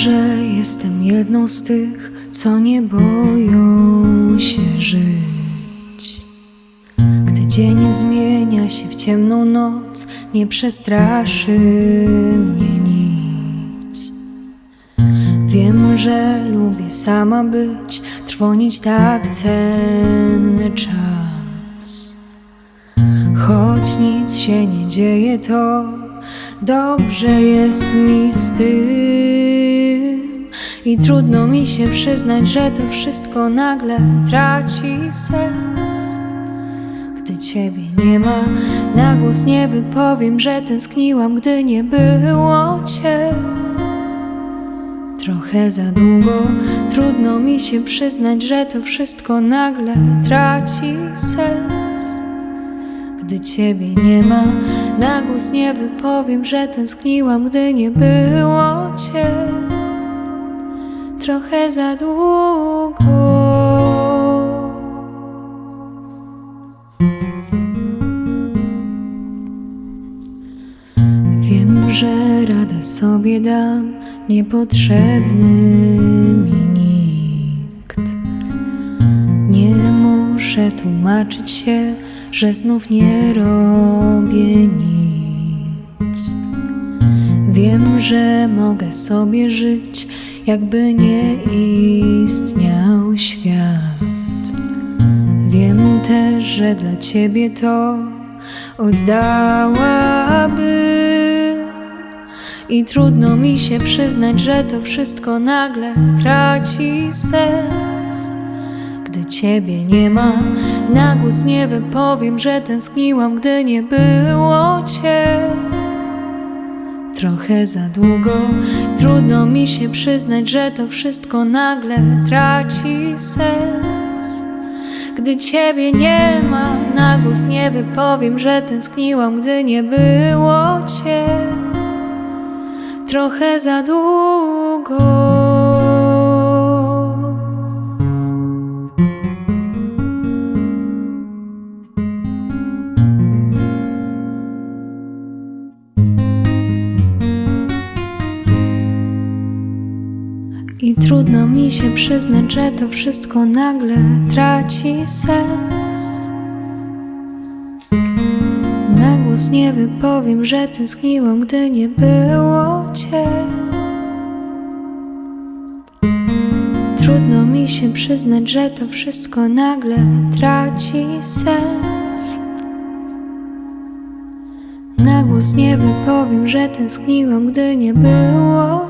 że jestem jedną z tych, co nie boją się żyć. Gdy dzień zmienia się w ciemną noc, nie przestraszy mnie nic. Wiem, że lubię sama być, trwonić tak cenny czas. Choć nic się nie dzieje, to dobrze jest mi z tym. I trudno mi się przyznać, że to wszystko nagle traci sens. Gdy ciebie nie ma, na głos nie wypowiem, że tęskniłam, gdy nie było cię. Trochę za długo, trudno mi się przyznać, że to wszystko nagle traci sens. Gdy ciebie nie ma, na głos nie wypowiem, że tęskniłam, gdy nie było cię. Trochę za długo. Wiem, że radę sobie dam, niepotrzebny mi nikt. Nie muszę tłumaczyć się, że znów nie robię nic. Wiem, że mogę sobie żyć, jakby nie istniał świat. Wiem też, że dla ciebie to oddałabym. I trudno mi się przyznać, że to wszystko nagle traci sens. Gdy ciebie nie ma, na głos nie wypowiem, że tęskniłam, gdy nie było cię. Trochę za długo, trudno mi się przyznać, że to wszystko nagle traci sens. Gdy ciebie nie ma, na głos nie wypowiem, że tęskniłam, gdy nie było cię. Trochę za długo. I trudno mi się przyznać, że to wszystko nagle traci sens. Na głos nie wypowiem, że tęskniłam, gdy nie było cię. Trudno mi się przyznać, że to wszystko nagle traci sens. Na głos nie wypowiem, że tęskniłam, gdy nie było